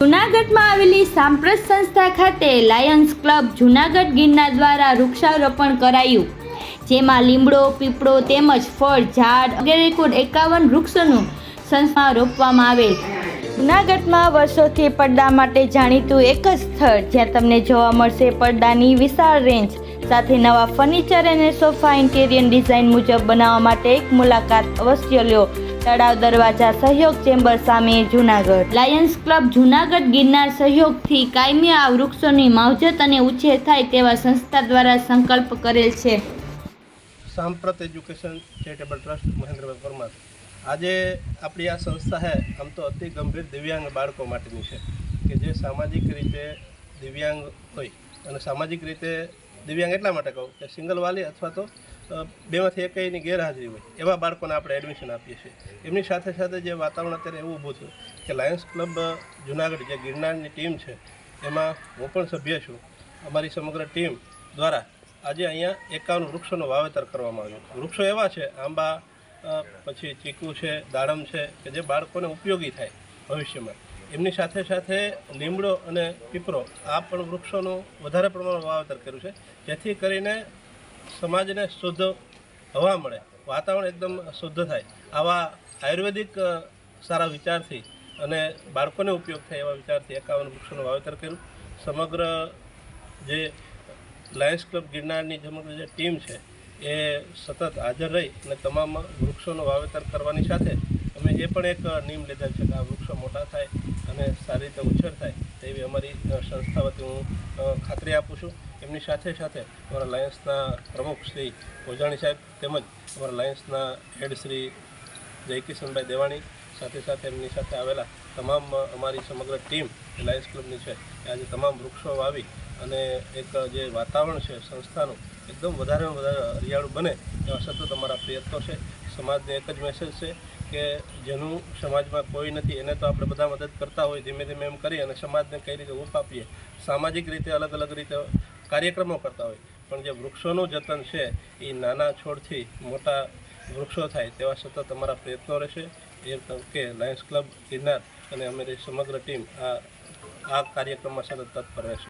જૂનાગઢમાં આવેલી સાંપ્રત સંસ્થા ખાતે લાયન્સ ક્લબ જૂનાગઢ ગિરનાર દ્વારા વૃક્ષારોપણ કરાયું, જેમાં લીમડો, પીપળો તેમજ ફળ, ઝાડ વગેરે કુલ એકાવન વૃક્ષોનું સંસ્થા રોપવામાં આવેલ. જૂનાગઢમાં વર્ષોથી પડદા માટે જાણીતું એક જ સ્થળ, જ્યાં તમને જોવા મળશે પડદાની વિશાળ રેન્જ, સાથે નવા ફર્નિચર અને સોફા ઇન્ટેરિયર ડિઝાઇન મુજબ બનાવવા માટે એક મુલાકાત અવશ્ય લ્યો તળાવ દરવાજા સહયોગ ચેમ્બર સામે જૂનાગઢ. લાયન્સ ક્લબ જૂનાગઢ ગિરનાર સહયોગથી કાયમી આ વૃક્ષોની માવજત અને ઉછેર થાય તેવા સંસ્થા દ્વારા સંકલ્પ કરેલ છે. સાંપ્રત education charitable trust Mahendrabhai Parmar. આજે આપણી આ સંસ્થા છે આમ તો અતિ ગંભીર દિવ્યાંગ બાળકો માટેની છે કે જે સામાજિક રીતે દિવ્યાંગ હોય અને સામાજિક રીતે દિવ્યાંગ એટલા માટે કહું કે સિંગલ વાલી અથવા તો બેમાંથી બેમાંથી એકની ગેરહાજરી હોય. એવા બાળકોને આપણે એડમિશન આપીએ છીએ. એમની સાથે સાથે જે વાતાવરણ અત્યારે એવું ઊભું થયું કે લાયન્સ ક્લબ જુનાગઢ જે ગિરનારની ટીમ છે, એમાં હું પણ સભ્ય છું. અમારી સમગ્ર ટીમ દ્વારા આજે અહીંયા એકાવન વૃક્ષોનું વાવેતર કરવામાં આવ્યું વૃક્ષો એવા છે, આંબા પછી ચીકુ છે, દાડમ છે, કે જે બાળકોને ઉપયોગી થાય ભવિષ્યમાં. એમની સાથે સાથે લીમડો અને પીપળો આ પણ વૃક્ષોનું વધારે પ્રમાણમાં વાવેતર કર્યું છે. જેથી કરીને સમાજને શુદ્ધ હવા મળે, વાતાવરણ એકદમ શુદ્ધ થાય. આવા આયુર્વેદિક સારા વિચારથી અને બાળકોને ઉપયોગ થાય એવા વિચારથી એકાવન વૃક્ષોનું વાવેતર કર્યું. સમગ્ર જે લાયન્સ ક્લબ ગિરનારની સમગ્ર જે ટીમ છે, એ સતત હાજર રહી અને તમામ વૃક્ષોનું વાવેતર કરવાની સાથે અમે એ પણ એક નિયમ લીધેલ છે કે આ વૃક્ષો મોટા થાય અને સારી રીતે ઉછેર થાય તેવી અમારી સંસ્થા વતી હું ખાતરી આપું છું. એમની સાથે સાથે અમારા લાયન્સના પ્રમુખ શ્રી ઓજાણી સાહેબ તેમજ અમારા લાયન્સના હેડ શ્રી જયકિશનભાઈ દેવાણી સાથે સાથે એમની સાથે આવેલા તમામ અમારી સમગ્ર ટીમ લાયન્સ ક્લબની છે આજે તમામ વૃક્ષો વાવી અને એક, જે વાતાવરણ છે, સંસ્થાનું, એકદમ વધારેમાં વધારે હરિયાળું બને એવા સતત અમારા પ્રયત્નો છે. સમાજને એક જ મેસેજ છે કે જેનું સમાજમાં કોઈ નથી, એને તો આપણે બધા મદદ કરતા હોય, ધીમે ધીમે એમ કરી અને સમાજને કઈ રીતે ઊપ આપીએ. સામાજિક રીતે અલગ અલગ રીતે કાર્યક્રમો કરતા હોય. પણ જે વૃક્ષોનું જતન છે, એ નાના છોડથી મોટા વૃક્ષો થાય તેવા સતત અમારા પ્રયત્નો રહેશે. એ કે લાયન્સ ક્લબ ગિરનાર અને અમારી સમગ્ર ટીમ આ આ કાર્યક્રમમાં સતત તત્પર રહેશે.